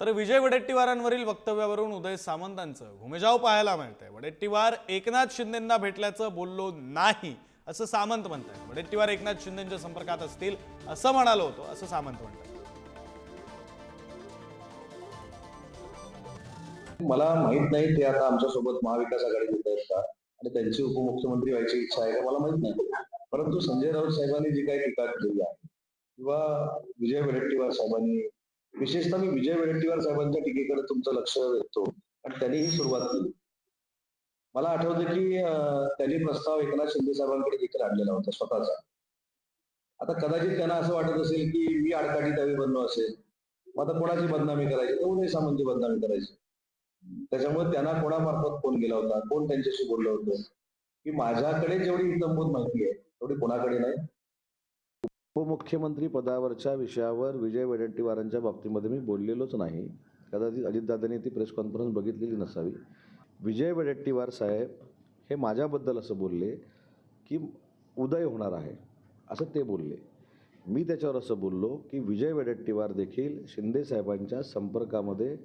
तर विजय वडेट्टीवारांवरील वक्तव्यावरून उदय सामंतांचं घुमेजाव पाहायला मिळतंय. वडेट्टीवार एकनाथ शिंदेंना भेटल्याचं बोललो नाही असं सामंत म्हणतात वडेट्टीवार एकनाथ शिंदेच्या संपर्कात असतील असं म्हणालो होतो असं सामंत म्हणतात मला माहीत नाही ते आता आमच्यासोबत महाविकास आघाडी घेत आहेत का? आणि त्यांची उपमुख्यमंत्री व्हायची इच्छा आहे का? मला माहीत नाही. परंतु संजय राऊत साहेबांनी जी काही टीका केली आहे किंवा विजय वडेट्टीवार साहेबांनी विशेषतः मी विजय वडेट्टीवार साहेबांच्या टीकेकडे तुमचं लक्ष वेधतो आणि त्यांनी ही सुरुवात केली. मला आठवतं की त्यांनी प्रस्ताव एकनाथ शिंदे साहेबांकडे देखील आणलेला होता स्वतःचा. आता कदाचित त्यांना असं वाटत असेल की मी आडकाठी त्यावेळी बनलो असेल. मग आता कोणाची बदनामी करायची? तर उदय सामंतची बदनामी करायची. त्याच्यामुळे त्यांना कोणामार्फत फोन केला होता? कोण त्यांच्याशी बोललं होतं? की माझ्याकडे जेवढी इतंभूत माहिती आहे तेवढी कोणाकडे नाही? उपमुख्यमंत्री पदावरच्या विषयावर विजय वडेट्टीवारांच्या बाबतीमध्ये मी बोललेलोच नाही. कदाचित अजितदादांनी ती प्रेस कॉन्फरन्स बघितलेली नसावी. विजय वडेट्टीवार साहेब हे माझ्याबद्दल असं बोलले की उदय होणार आहे असं ते बोलले. मी त्याच्यावर असं बोललो की विजय वडेट्टीवार देखील शिंदे साहेबांच्या संपर्कामध्ये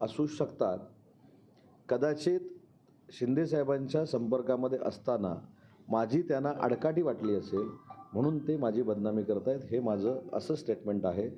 असू शकतात. कदाचित शिंदे साहेबांच्या संपर्कामध्ये असताना माझी त्यांना आडकाठी वाटली असेल म्हणून ते माझी बदनामी करतायत हे माझं असं स्टेटमेंट आहे.